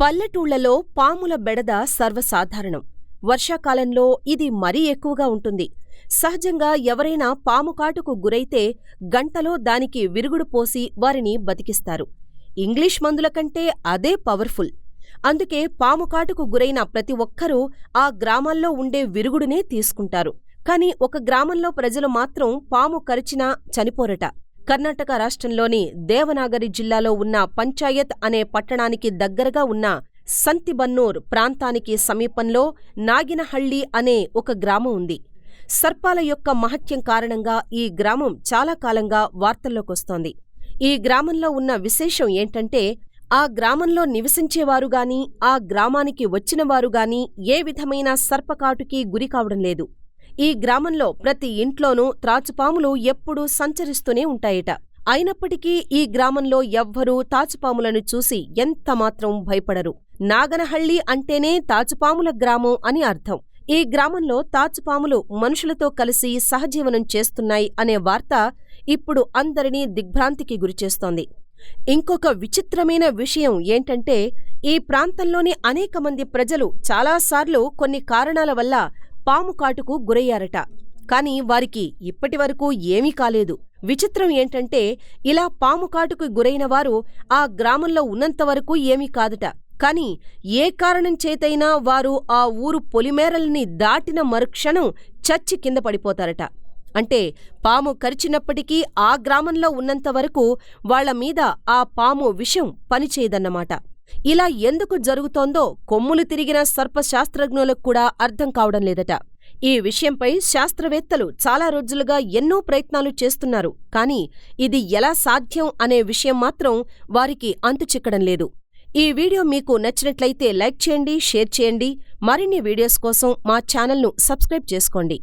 పల్లెటూళ్ళలో పాముల బెడద సర్వసాధారణం. వర్షాకాలంలో ఇది మరీ ఎక్కువగా ఉంటుంది. సహజంగా ఎవరైనా పాము కాటుకు గురైతే గంటలో దానికి విరుగుడు పోసి వారిని బతికిస్తారు. ఇంగ్లీష్ మందుల కంటే అదే పవర్ఫుల్. అందుకే పాము కాటుకు గురైన ప్రతి ఒక్కరూ ఆ గ్రామాల్లో ఉండే విరుగుడునే తీసుకుంటారు. కాని ఒక గ్రామంలో ప్రజలు మాత్రం పాము కరిచినా చనిపోరట. కర్ణాటక రాష్ట్రంలోని దేవనాగరి జిల్లాలో ఉన్న పంచాయత్ అనే పట్టణానికి దగ్గరగా ఉన్న సంతిబన్నూర్ ప్రాంతానికి సమీపంలో నాగినహళ్ళి అనే ఒక గ్రామం ఉంది. సర్పాల యొక్క మహత్యం కారణంగా ఈ గ్రామం చాలా కాలంగా వార్తల్లోకొస్తోంది. ఈ గ్రామంలో ఉన్న విశేషం ఏంటంటే ఆ గ్రామంలో నివసించేవారుగాని, ఆ గ్రామానికి వచ్చినవారుగాని ఏ విధమైన సర్పకాటుకీ గురికావడం లేదు. ఈ గ్రామంలో ప్రతి ఇంట్లోనూ త్రాచుపాములు ఎప్పుడూ సంచరిస్తూనే ఉంటాయట. అయినప్పటికీ ఈ గ్రామంలో ఎవ్వరూ తాచుపాములను చూసి ఎంతమాత్రం భయపడరు. నాగనహళ్ళి అంటేనే తాచుపాముల గ్రామం అని అర్థం. ఈ గ్రామంలో తాచుపాములు మనుషులతో కలిసి సహజీవనం చేస్తున్నాయి అనే వార్త ఇప్పుడు అందరినీ దిగ్భ్రాంతికి గురిచేస్తోంది. ఇంకొక విచిత్రమైన విషయం ఏంటంటే ఈ ప్రాంతంలోని అనేకమంది ప్రజలు చాలాసార్లు కొన్ని కారణాల వల్ల పాము కాటుకు గురయ్యారట. కాని వారికి ఇప్పటివరకు ఏమీ కాలేదు. విచిత్రం ఏంటంటే ఇలా పాము కాటుకు గురైనవారు ఆ గ్రామంలో ఉన్నంతవరకు ఏమీ కాదట. కాని ఏ కారణం చేతైనా వారు ఆ ఊరు పొలిమేరల్ని దాటిన మరుక్షణం చచ్చి కింద పడిపోతారట. అంటే పాము కరిచినప్పటికీ ఆ గ్రామంలో ఉన్నంతవరకు వాళ్ళ మీద ఆ పాము విషం పనిచేయదన్నమాట. ఇలా ఎందుకు జరుగుతోందో కొమ్ములు తిరిగిన సర్పశాస్త్రజ్ఞులకు కూడా అర్థం కావడం లేదట. ఈ విషయంపై శాస్త్రవేత్తలు చాలా రోజులుగా ఎన్నో ప్రయత్నాలు చేస్తున్నారు కాని ఇది ఎలా సాధ్యం అనే విషయం మాత్రం వారికి అంతుచిక్కడం లేదు. ఈ వీడియో మీకు నచ్చినట్లయితే లైక్ చేయండి, షేర్ చేయండి. మరిన్ని వీడియోస్ కోసం మా ఛానల్ను సబ్స్క్రైబ్ చేసుకోండి.